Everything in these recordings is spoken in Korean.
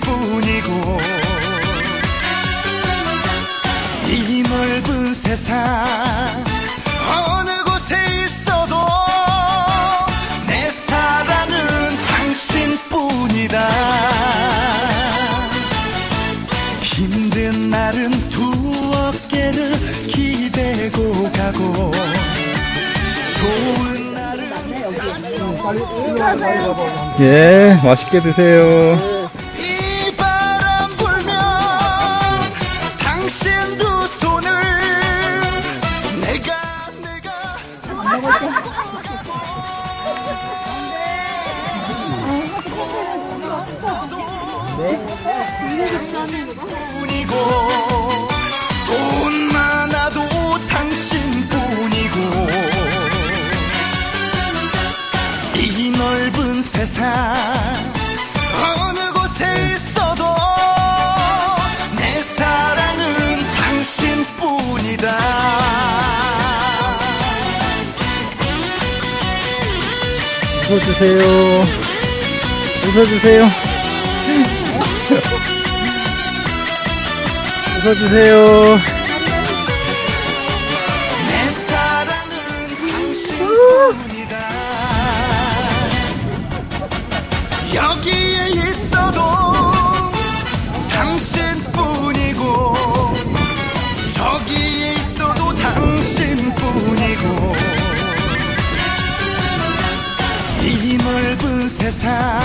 뿐이고 이 넓은 세상 어느 곳에 있어도 내 사랑은 당신뿐이다 힘든 날은 두 어깨를 기대고 가고 좋은 날은 예, 맛있게 드세요. 뿐이고 돈 많아도 당신뿐이고 이 넓은 세상 어느 곳에 있어도 내 사랑은 당신뿐이다 웃어주세요. 웃어주세요. 웃어주세요. 내 사랑은 당신뿐이다 여기에 있어도 당신뿐이고 저기에 있어도 당신뿐이고 이 넓은 세상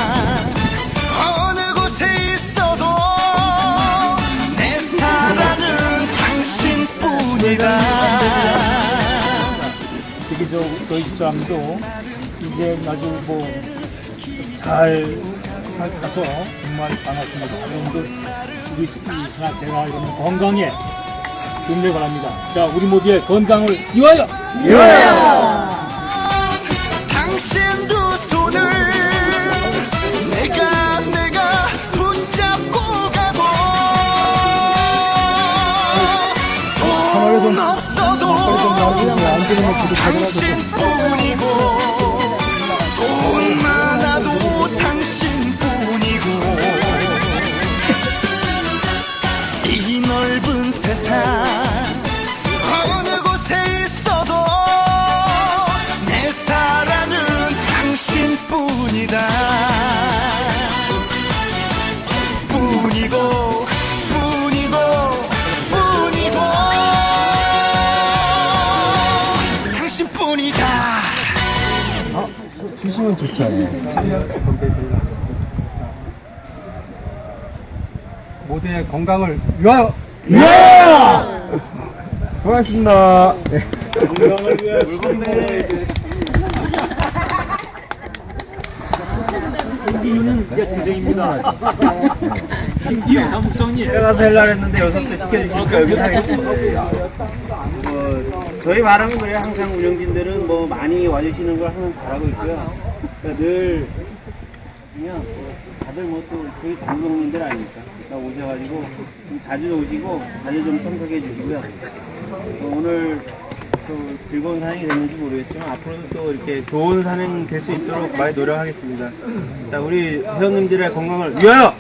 저, 저희 집사람도 이제 아주 뭐잘 살아서 정말 반갑습니다. 여러분들 우리 이 하나 제가 이러면 건강에 힘내 바랍니다. 자, 우리 모두의 건강을 위하여! 당신 두 돈 없어도 당신뿐이고 돈 많아도 당신뿐이고 이 넓은 세상 어느 곳에 있어도 내 사랑은 당신뿐이다 뿐이고 당신뿐이다 주시면 좋잖아요. 모두의 건강을 위하여! 고맙습니다. 이는 제 동생입니다. 이영사 목장님. 제가 살라 했는데 여섯 대 시켜주시니까 여기 하겠습니다. 뭐, 저희 바람은 그래요. 항상 운영진들은 뭐 많이 와주시는 걸 항상 바라고 있고요. 그러니까 늘 그냥 뭐 다들 뭐 또 저희 방송인들 아닙니까? 그러니까 오셔가지고 좀 자주 오시고 자주 좀 참석해 주시고요. 또 오늘 또 즐거운 산행이 됐는지 모르겠지만 앞으로도 또 이렇게 좋은 산행 될 수 있도록 많이 노력하겠습니다. 자, 우리 회원님들의 건강을 위하여!